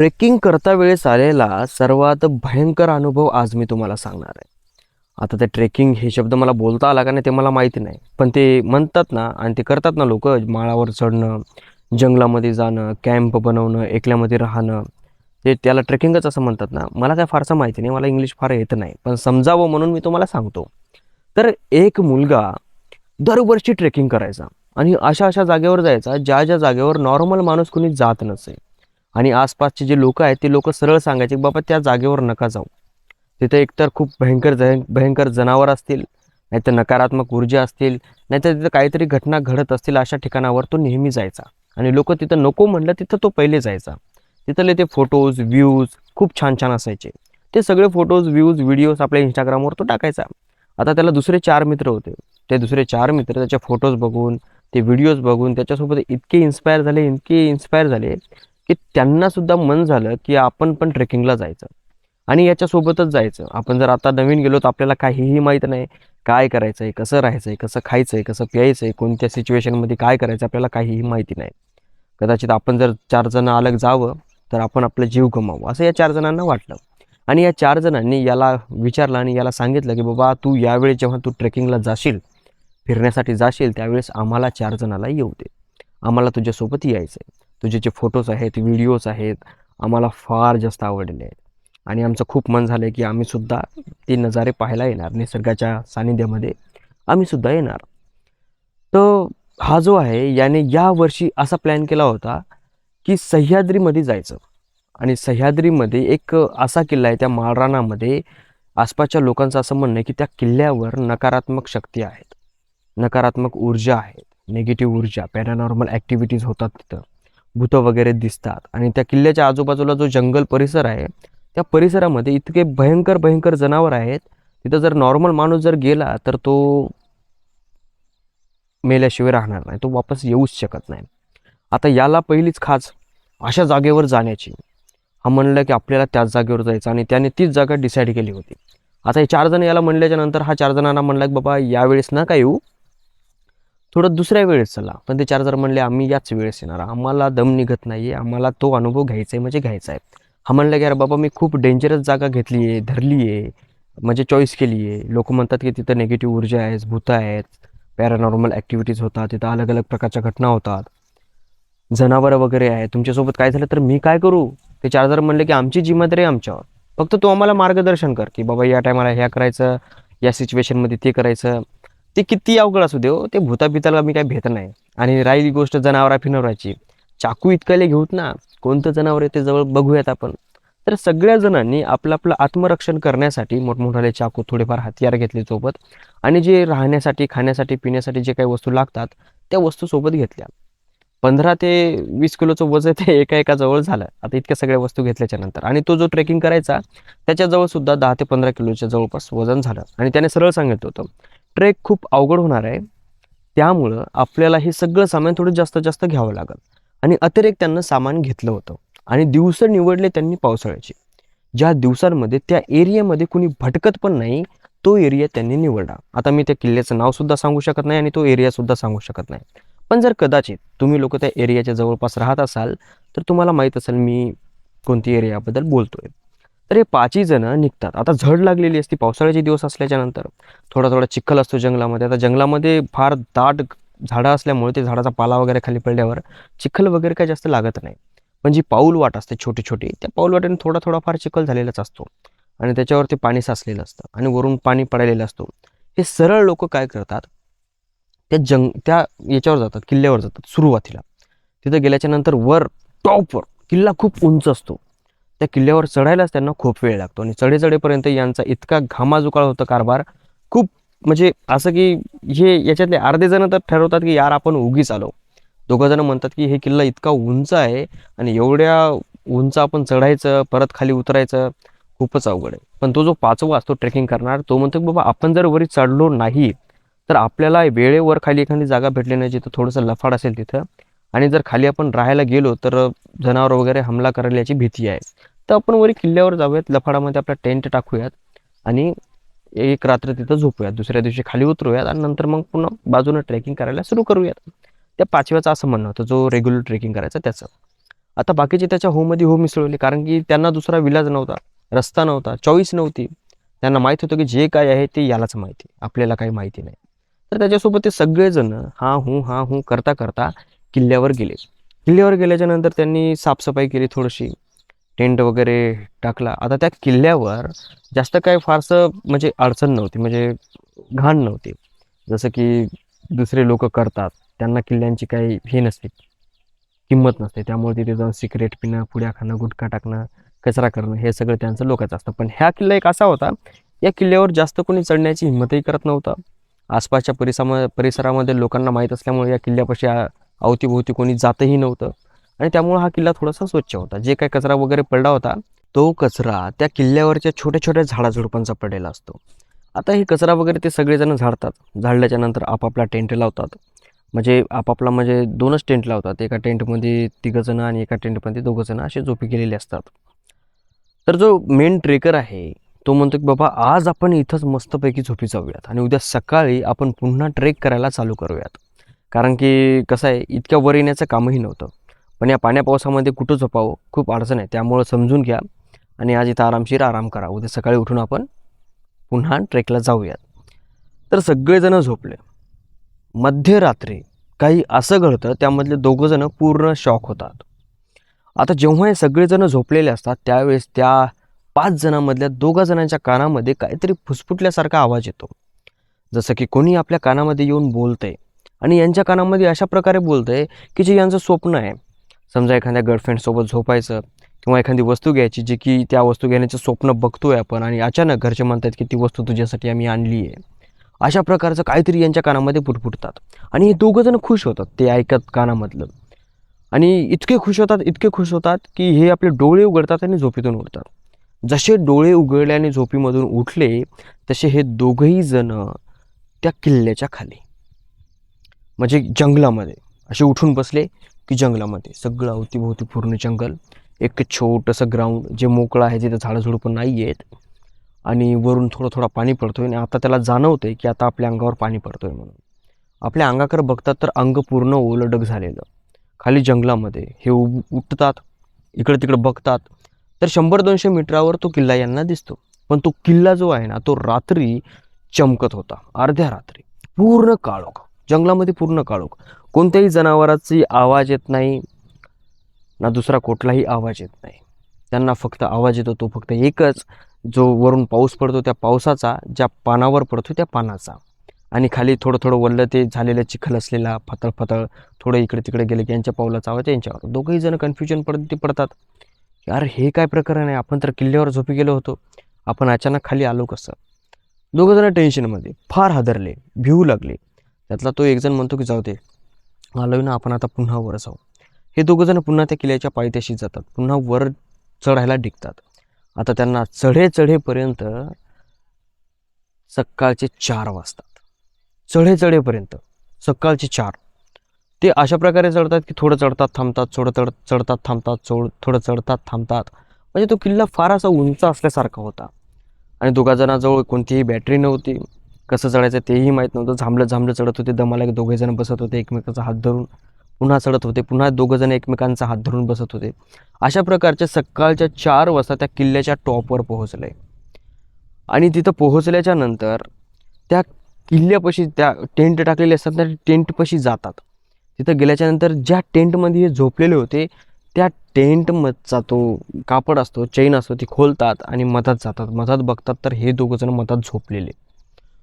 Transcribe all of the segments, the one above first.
Trekking करता वेळेस आलेला सर्वात भयंकर अनुभव आज मी तुम्हाला सांगणार आहे. आता ते ट्रेकिंग हे शब्द मला बोलता आला का नाही ते मला माहिती नाही. पण ते म्हणतात ना आणि ते करतात ना लोक माळावर चढणं जंगलामध्ये जाणं कॅम्प बनवणं एकल्यामध्ये राहणं ते त्याला ट्रेकिंगच असं म्हणतात ना. मला काय फारसं माहिती नाही मला इंग्लिश फार येत नाही. पण समजावं म्हणून मी तुम्हाला सांगतो. तर एक मुलगा दरवर्षी ट्रेकिंग करायचा आणि अशा अशा जागेवर जायचा ज्या ज्या जागेवर नॉर्मल माणूस कोणी जात नसे. आणि आसपासचे जे लोक आहेत ते लोक सरळ सांगायचे की बाबा त्या जागेवर नका जाऊ. तिथे एकतर खूप भयंकर भयंकर जनावर असतील नाहीतर नकारात्मक ऊर्जा असतील नाहीतर तिथं काहीतरी घटना घडत असतील अशा ठिकाणावर तो नेहमी जायचा. आणि लोक तिथं नको म्हणलं तिथं तो पहिले जायचा. तिथले ते फोटोज व्ह्यूज खूप छान छान असायचे. ते सगळे फोटोज व्ह्यूज व्हिडिओज आपल्या इंस्टाग्रामवर तो टाकायचा. आता त्याला दुसरे चार मित्र होते. ते दुसरे चार मित्र त्याचे फोटोज बघून ते व्हिडिओज बघून त्याच्यासोबत इतके इन्स्पायर झाले इतके इन्स्पायर झाले की त्यांना सुद्धा मन झालं की आपण पण ट्रेकिंगला जायचं. आणि याच्यासोबतच जायचं. आपण जर आता नवीन गेलो तर आपल्याला काहीही माहीत नाही. काय करायचं आहे कसं राहायचं आहे कसं खायचं आहे कसं प्यायचं आहे कोणत्या सिच्युएशनमध्ये काय करायचं आपल्याला काहीही माहिती नाही. कदाचित आपण जर चार जण अलग जावं तर आपण आपला जीव गमावू. असं या चार जणांना वाटलं. आणि या चार जणांनी याला विचारलं आणि याला सांगितलं की बाबा तू यावेळी जेव्हा तू ट्रेकिंगला जाशील फिरण्यासाठी जाशील त्यावेळेस आम्हाला चार जणाला येऊ दे. आम्हाला तुझ्यासोबत यायचं आहे तुझे जे फोटोज आहेत व्हिडिओज आहेत आम्हाला फार जास्त आवडलेले आहेत. आणि आमचं खूप मन झालं आहे की आम्हीसुद्धा ते नजारे पाहायला येणार निसर्गाच्या सानिध्यामध्ये आम्हीसुद्धा येणार. तर हा जो आहे याने यावर्षी असा प्लॅन केला होता की सह्याद्रीमध्ये जायचं. आणि सह्याद्रीमध्ये एक असा किल्ला आहे त्या माळरानामध्ये आसपासच्या लोकांचं असं म्हणणं आहे की त्या किल्ल्यावर नकारात्मक शक्ती आहेत. नकारात्मक ऊर्जा आहेत. निगेटिव्ह ऊर्जा पॅरानॉर्मल ॲक्टिव्हिटीज होतात तिथं. भूतं वगैरे दिसतात. आणि त्या किल्ल्याच्या आजूबाजूला जो जंगल परिसर आहे त्या परिसरामध्ये इतके भयंकर भयंकर जनावर आहेत तिथं जर नॉर्मल माणूस जर गेला तर तो मेल्याशिवाय राहणार नाही. तो वापस येऊच शकत नाही. आता याला पहिलीच खाच अशा जागेवर जाण्याची. हा म्हणलं की आपल्याला त्याच जागेवर जायचं आणि त्याने तीच जागा डिसाईड केली होती. आता हे चार जण याला म्हणल्याच्या नंतर हा चार जणांना म्हणला की बाबा यावेळेस ना काय येऊ. थोडं दुसऱ्या वेळेस चला. पण ते चार म्हणले आम्ही याच वेळेस येणार. आम्हाला दम निघत नाही आहे आम्हाला तो अनुभव घ्यायचा आहे म्हणजे घ्यायचा आहे हा म्हणलं की अरे बाबा मी खूप डेंजरस जागा घेतली आहे धरली आहे म्हणजे चॉईस केली आहे लोक म्हणतात की तिथं निगेटिव्ह ऊर्जा आहेत भूतं आहेत पॅरानॉर्मल ॲक्टिव्हिटीज होतात तिथं अलग अलग प्रकारच्या घटना होतात. जनावरं वगैरे आहे तुमच्यासोबत काय झालं तर मी काय करू? ते चार म्हणले की आमची जिम्मेदारी आहे आमच्यावर. फक्त तू आम्हाला मार्गदर्शन कर की बाबा या टायमाला ह्या करायचं या सिच्युएशनमध्ये ते करायचं. ते किती अवघड असू दे हो. ते भूतापिताला मी काय भेट नाही. आणि राहिली गोष्ट जनावरा फिनवराची चाकू इतकाले घेऊत ना कोणतं जनावर आहे ते जवळ बघूयात आपण. तर सगळ्या जणांनी आपलं आपलं आत्मरक्षण करण्यासाठी मोठमोठाले चाकू थोडेफार हत्यार घेतले सोबत. आणि जे राहण्यासाठी खाण्यासाठी पिण्यासाठी जे काही वस्तू लागतात त्या वस्तू सोबत घेतल्या. पंधरा ते वीस किलोचं वजन ते एका एका जवळ झालं. आता इतक्या सगळ्या वस्तू घेतल्याच्या नंतर. आणि तो जो ट्रेकिंग करायचा त्याच्याजवळ सुद्धा दहा ते पंधरा किलोच्या जवळपास वजन झालं. आणि त्याने सरळ सांगितलं होतं. ट्रेक खूप अवघड होणार आहे. त्यामुळं आपल्याला हे सगळं सामान थोडं जास्त जास्त घ्यावं लागेल. आणि अतिरेक त्यांना सामान घेतलं होतं. आणि दिवस निवडले त्यांनी पावसाळ्याचे. ज्या दिवसांमध्ये त्या एरियामध्ये कुणी भटकत पण नाही तो एरिया त्यांनी निवडला. आता मी त्या किल्ल्याचं नावसुद्धा सांगू शकत नाही आणि तो एरियासुद्धा सांगू शकत नाही. पण जर कदाचित तुम्ही लोक त्या एरियाच्या जवळपास राहत असाल तर तुम्हाला माहीत असेल मी कोणती एरियाबद्दल बोलतोय. तर हे पाचही जणं निघतात. आता झड लागलेली असते पावसाळ्याचे दिवस असल्याच्या नंतर. थोडा थोडा चिखल असतो जंगलामध्ये. आता जंगलामध्ये फार दाट झाडं असल्यामुळे ते झाडाचा पाला वगैरे खाली पडल्यावर चिखल वगैरे काही जास्त लागत नाही. पण जी पाऊल वाट असते छोटी छोटी. त्या पाऊल वाटेने थोडा थोडा फार चिखल झालेलाच असतो. आणि त्याच्यावरती पाणी साचलेलं असतं आणि वरून पाणी पडलेलं असतो. हे सरळ लोक काय करतात त्या जंग त्या याच्यावर जातात किल्ल्यावर जातात सुरुवातीला. तिथं गेल्याच्यानंतर वर टॉपवर किल्ला खूप उंच असतो. त्या किल्ल्यावर चढायलाच त्यांना खूप वेळ लागतो. आणि चढे चढेपर्यंत यांचा इतका घामाजुकाळ होतं कारभार. खूप म्हणजे असं की हे याच्यातले अर्धे जण तर ठरवतात की यार आपण उगीच आलो. दोघं जण म्हणतात की हे किल्ला इतका उंच आहे आणि एवढ्या उंच आपण चढायचं परत खाली उतरायचं खूपच अवघड आहे. पण तो जो पाचवा असतो ट्रेकिंग करणार तो म्हणतो की बाबा आपण जर वरी चढलो नाही तर आपल्याला वेळेवर खाली एखादी जागा भेटली नाही जिथं थोडंसं लफाड असेल तिथं. आणि जर खाली आपण राहायला गेलो तर जनावर वगैरे हमला करायला याची भीती आहे. तर आपण वरी किल्ल्यावर जाऊयात. लफाडामध्ये आपला टेंट टाकूयात आणि एक रात्र तिथं झोपूयात. दुसऱ्या दिवशी खाली उतरूयात आणि नंतर मग पुन्हा बाजूनं ट्रेकिंग करायला सुरू करूयात. त्या पाचव्याचं असं म्हणणं होतं जो रेग्युलर ट्रेकिंग करायचं त्याचं. आता बाकीचे त्याच्या होमध्ये हो मिसळवले कारण की त्यांना दुसरा विलाज नव्हता रस्ता नव्हता चॉईस नव्हती. त्यांना माहीत होतं की जे काय आहे ते यालाच माहिती आपल्याला काही माहिती नाही. तर त्याच्यासोबत ते सगळेजण हा हूं हा हूं करता करता किल्ल्यावर गेले. किल्ल्यावर गेल्याच्यानंतर त्यांनी साफसफाई केली थोडीशी. टेंट वगैरे टाकला. आता त्या किल्ल्यावर जास्त काय फारसं म्हणजे अडचण नव्हती म्हणजे घाण नव्हती. जसं की दुसरे लोक करतात त्यांना किल्ल्यांची काही हे नसते किंमत नसते. त्यामुळे तिथे जाऊन सिगरेट पिणं पुड्या खाणं गुटखा टाकणं कचरा करणं हे सगळं त्यांचं लोकांचं असतं. पण ह्या किल्ला एक असा होता या किल्ल्यावर जास्त कोणी चढण्याची हिंमतही करत नव्हता. आसपासच्या परिसरा परिसरामध्ये लोकांना माहीत असल्यामुळे या किल्ल्यापाशी अवतीभोवती कोणी जातही नव्हतं. आणि त्यामुळे हा किल्ला थोडासा स्वच्छ होता. जे काही कचरा वगैरे पडला होता तो कचरा त्या किल्ल्यावरच्या छोट्या छोट्या झाडाझुडपांचा पडलेला असतो. आता हे कचरा वगैरे ते सगळेजण झाडतात. झाडल्याच्या नंतर आपापला टेंट लावतात. म्हणजे आपापला म्हणजे दोनच टेंट लावतात. एका टेंटमध्ये तिघंजणं आणि एका टेंटमध्ये दोघंजणं असे झोपी केलेले असतात. तर जो मेन ट्रेकर आहे तो म्हणतो की बाबा आज आपण इथंच मस्तपैकी झोपी जाऊयात आणि उद्या सकाळी आपण पुन्हा ट्रेक करायला चालू करूयात. कारण की कसं आहे इतक्या वर येण्याचं कामही नव्हतं. पण या पाण्या पावसामध्ये कुठं झोपावं? खूप अडचण आहे. त्यामुळं समजून घ्या आणि आज इथं आरामशीर आराम करा. उद्या सकाळी उठून आपण पुन्हा ट्रेकला जाऊयात. तर सगळेजणं झोपले. मध्यरात्री काही असं घडतं त्यामधले दोघंजणं पूर्ण शॉक होतात. आता जेव्हा हे सगळेजणं झोपलेले असतात त्यावेळेस त्या पाच जणांमधल्या दोघा जणांच्या कानामध्ये काहीतरी फुसफुटल्यासारखा आवाज येतो. जसं की कोणी आपल्या कानामध्ये येऊन बोलतंय आणि यांच्या कानामध्ये अशा प्रकारे बोलतंय की जे यांचं स्वप्न आहे. समजा एखाद्या गर्लफ्रेंडसोबत झोपायचं किंवा एखादी वस्तू घ्यायची जी की त्या वस्तू घेण्याचं स्वप्न बघतोय आपण आणि अचानक घरचे म्हणतात की ती वस्तू तुझ्यासाठी आम्ही आणली आहे. अशा प्रकारचं काहीतरी यांच्या कानामध्ये पुटपुटतात आणि हे दोघंजण खुश होतात ते ऐकत कानामधलं. आणि इतके खुश होतात इतके खुश होतात की हे आपले डोळे उघडतात आणि झोपेतून उठतात जसे डोळे उघडले आणि झोपीमधून उठले तसे हे दोघंही जण त्या किल्ल्याच्या खाली म्हणजे जंगलामध्ये असे उठून बसले की जंगलामध्ये. सगळं अवतीभोवती पूर्ण जंगल. एक छोटंसं ग्राउंड जे मोकळं आहे जिथं झाडंझुडपं नाही आहेत. आणि वरून थोडं थोडं पाणी पडतो आहे आणि आता त्याला जाणवतंय की आता आपल्या अंगावर पाणी पडतो आहे म्हणून. आपल्या अंगाकडे बघतात तर अंग पूर्ण ओलडक झालेलं. खाली जंगलामध्ये हे उब उठतात इकडं तिकडं बघतात. तर शंभर दोनशे मीटरावर तो किल्ला यांना दिसतो. पण तो किल्ला जो आहे ना तो रात्री चमकत होता. अर्ध्या रात्री. पूर्ण काळोख. जंगलामध्ये पूर्ण काळोख. कोणत्याही जनावराची आवाज येत नाही ना दुसरा कुठलाही आवाज येत नाही. त्यांना फक्त आवाज येतो तो फक्त एकच जो वरून पाऊस पडतो त्या पावसाचा ज्या पानावर पडतो त्या पानाचा. आणि खाली थोडं थोडं वल्ल ते झालेलं चिखल असलेला फतळ फतळ थोडं इकडे तिकडे गेले की यांच्या पावलाचा आवाज यांच्यावर दोघंही जण कन्फ्युजन पडत ते पडतात. यार हे काय प्रकरण आहे? आपण तर किल्ल्यावर झोपी गेलो होतो. आपण अचानक खाली आलो कसं? दोघंजणं टेन्शनमध्ये फार हादरले भिवू लागले. त्यातला तो एकजण म्हणतो की जाऊ दे आलोय ना आपण आता पुन्हा वर जाऊ. हे दोघंजण पुन्हा त्या किल्ल्याच्या पायथ्याशी जातात. पुन्हा वर चढायला डिगतात आता त्यांना चढे चढेपर्यंत सकाळचे चार वाजतात. चढे चढेपर्यंत सकाळचे चार. ते अशा प्रकारे चढतात की थोडं चढतात थांबतात थोडं चढ चढतात थांबतात चोड थोडं चढतात थांबतात. म्हणजे तो किल्ला फार असा उंच असल्यासारखा होता. आणि दोघाजणाजवळ कोणतीही बॅटरी नव्हती. कसं चढायचं तेही माहीत नव्हतं. झांबलं झांबलं चढत होते. दमाला एक दोघेजण बसत होते. एकमेकाचा हात धरून पुन्हा चढत होते. पुन्हा दोघंजण एकमेकांचा हात धरून बसत होते. अशा प्रकारच्या सकाळच्या चार वाजता त्या किल्ल्याच्या टॉपवर पोहोचले. आणि तिथं पोहोचल्याच्या नंतर त्या किल्ल्यापाशी त्या टेंट टाकलेले असतात त्या टेंटपाशी जातात. तिथं गेल्याच्यानंतर ज्या टेंटमध्ये हे झोपलेले होते त्या टेंटमधचा तो कापड असतो चैन असतो ती खोलतात आणि मधात जातात. मधात बघतात तर हे दोघंजण मधात झोपलेले.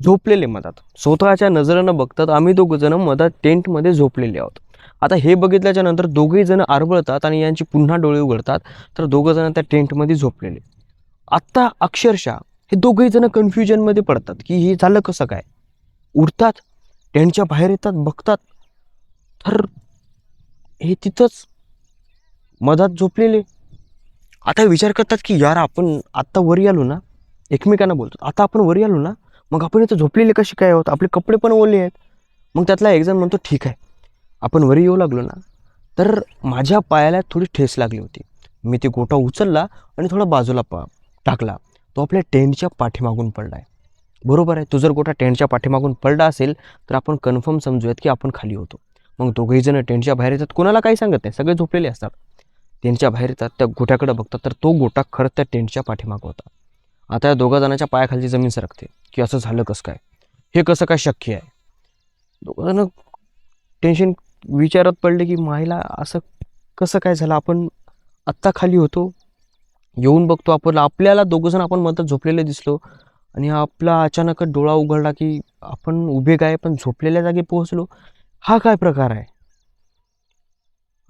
झोपलेले मधात. स्वतःच्या नजरेनं बघतात आम्ही दोघंजणं मधात टेंटमध्ये झोपलेले आहोत. आता हे बघितल्याच्या नंतर दोघेही जण आरबळतात आणि यांची पुन्हा डोळे उघडतात तर दोघंजणं त्या टेंटमध्ये झोपलेले. आत्ता अक्षरशः हे दोघेही जण कन्फ्युजनमध्ये पडतात की हे झालं कसं काय? उठतात टेंटच्या बाहेर येतात बघतात. तर हे तिथंच मधात झोपलेले. आता विचार करतात की यार आपण आत्ता वरी आलो ना? एकमेकांना बोलतो आता आपण वरी आलो ना? मग आपण इथं झोपलेले कशी काय आहोत? आपले कपडे पण ओले आहेत. मग त्यातला एक्झाम म्हणतो ठीक आहे. आपण वरी येऊ लागलो ना तर माझ्या पायाला थोडी ठेस लागली होती. मी ते गोटा उचलला आणि थोडा बाजूला पा टाकला. तो आपल्या टेंटच्या पाठीमागून पडला आहे. बरोबर आहे तो जर गोटा टेंटच्या पाठीमागून पडला असेल तर आपण कन्फर्म समजूयात की आपण खाली होतो. मग दोघेही जण टेंटच्या बाहेर येतात. कोणाला काही सांगत नाही. सगळे झोपलेले असतात. त्यांच्या बाहेर येतात त्या गोट्याकडे बघतात तर तो गोटा खरंच त्या टेंटच्या पाठीमागं होता. आता या दोघा जणांच्या पायाखालची जमीन सरकते. की असं झालं कसं काय? हे कसं काय शक्य आहे? दोघं जण टेन्शन विचारात पडले की मायला असं कसं काय झालं? आपण आत्ता खाली होतो. येऊन बघतो आपण. आपल्याला दोघंजण आपण मदत झोपलेले दिसलो आणि आपला अचानकच डोळा उघडला की आपण उभे काय पण झोपलेल्या जागी पोहोचलो. हा काय प्रकार आहे?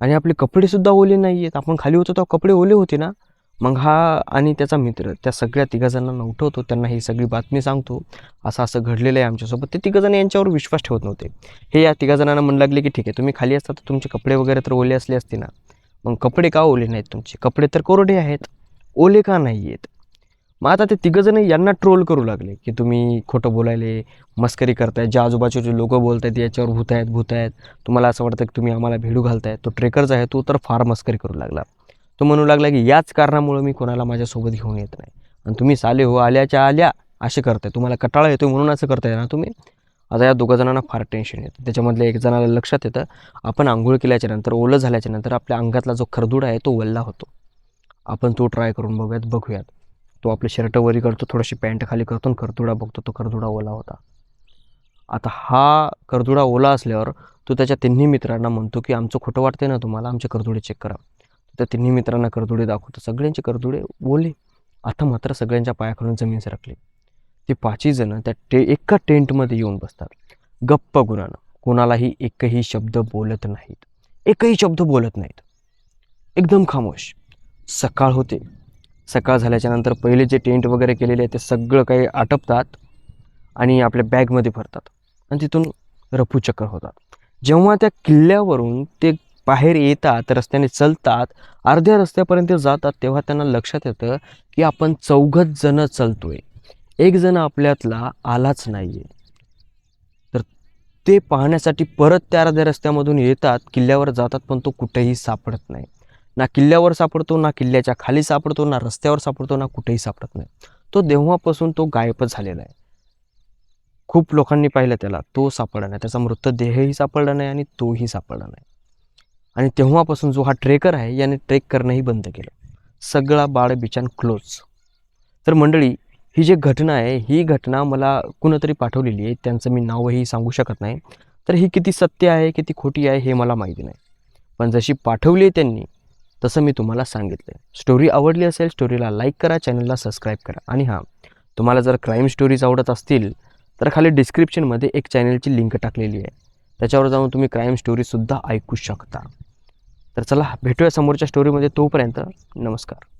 आणि आपले कपडेसुद्धा ओले नाही आहेत आपण खाली होतो तेव्हा कपडे ओले होते ना? मग हा आणि त्याचा मित्र त्या सगळ्या तिघाजणांना उठवतो त्यांना ही सगळी बातमी सांगतो. असं असं घडलेलं आहे आमच्यासोबत. ते तिघजण यांच्यावर विश्वास ठेवत नव्हते. हे या तिघाजणांना म्हणू लागले की ठीक आहे तुम्ही खाली असता तर तुमचे कपडे वगैरे तर ओले असले असते ना. मग कपडे का ओले नाहीत तुमचे? कपडे तर कोरडे आहेत. ओले का नाही आहेत मग आता ते तिघंजण यांना ट्रोल करू लागले की तुम्ही खोटं बोलायले मस्करी करताय ज्या आजूबाजूचे लोकं बोलत आहेत याच्यावर भूत आहेत भूत आहेत तुम्हाला असं वाटतं की तुम्ही आम्हाला भेडू घालताय तो ट्रेकरचा आहे तो तर फार मस्करी करू लागला. तो म्हणू लागला की याच कारणामुळं मी कोणाला माझ्यासोबत घेऊन येत नाही. आणि तुम्ही साले हो आल्याच्या आल्या असे करताय. तुम्हाला कटाळा येतो म्हणून असं करताय ना तुम्ही? आता या दोघं जणांना फार टेन्शन येतं. त्याच्यामधल्या एक जणाला लक्षात येतं आपण आंघोळ केल्याच्यानंतर ओलं झाल्याच्यानंतर आपल्या अंगातला जो खरदूड आहे तो वल्ला होतो. आपण तो ट्राय करून बघूयात बघूयात. तो आपलं शर्ट वरी करतो थोडीशी पॅन्ट खाली करतो आणि करदुडा बघतो तो करदुडा ओला होता. आता हा करदुडा ओला असल्यावर तो त्याच्या तिन्ही मित्रांना म्हणतो की आमचं खोटं वाटतंय ना तुम्हाला आमचे करदुडे चेक करा. तर तिन्ही मित्रांना करदुडे दाखवतो. सगळ्यांचे करदुडे ओले. आता मात्र सगळ्यांच्या पायाखालून जमीन सरकली. ते पाचही जण त्या टे एका टेंटमध्ये येऊन बसतात. गप्प गुणानं. कोणालाही एकही शब्द बोलत नाहीत. एकही शब्द बोलत नाहीत. एकदम खामोश. सकाळ होते. सकाळ झाल्याच्यानंतर पहिले जे टेंट वगैरे केलेले आहे ते सगळं काही आटपतात आणि आपल्या बॅगमध्ये भरतात. आणि तिथून रफूचक्कर होतात. जेव्हा त्या किल्ल्यावरून ते बाहेर येतात रस्त्याने चलतात अर्ध्या रस्त्यापर्यंत जातात तेव्हा त्यांना लक्षात येतं की आपण चौघच जण आहे एक जण आपल्यातला आलाच नाही आहे तर ते पाहण्यासाठी परत त्या अर्ध्या रस्त्यामधून येतात किल्ल्यावर जातात पण तो कुठेही सापडत नाही. ना किल्ल्यावर सापडतो ना किल्ल्याच्या खाली सापडतो ना रस्त्यावर सापडतो ना कुठेही सापडत नाही. तो तेव्हापासून तो गायबच झालेला आहे. खूप लोकांनी पाहिलं त्याला तो सापडला नाही. त्याचा मृतदेहही सापडला नाही आणि तोही सापडला नाही. आणि तेव्हापासून जो हा ट्रेकर आहे याने ट्रेक करणंही बंद केलं. सगळा बाळ बिचान क्लोज तर मंडळी ही जी घटना आहे ही घटना मला कुणातरी पाठवलेली आहे. त्यांचं मी नावही सांगू शकत नाही. तर ही किती सत्य आहे किती खोटी आहे हे मला माहिती नाही. पण जशी पाठवली आहे त्यांनी तसं मी तुम्हाला सांगितलं आहे स्टोरी आवडली असेल स्टोरीला लाईक करा चॅनलला सबस्क्राईब करा. आणि हां तुम्हाला जर क्राईम स्टोरीज आवडत असतील तर खाली डिस्क्रिप्शनमध्ये एक चॅनलची लिंक टाकलेली आहे. त्याच्यावर जाऊन तुम्ही क्राईम स्टोरीसुद्धा ऐकू शकता. तर चला भेटूया समोरच्या स्टोरीमध्ये तोपर्यंत. नमस्कार.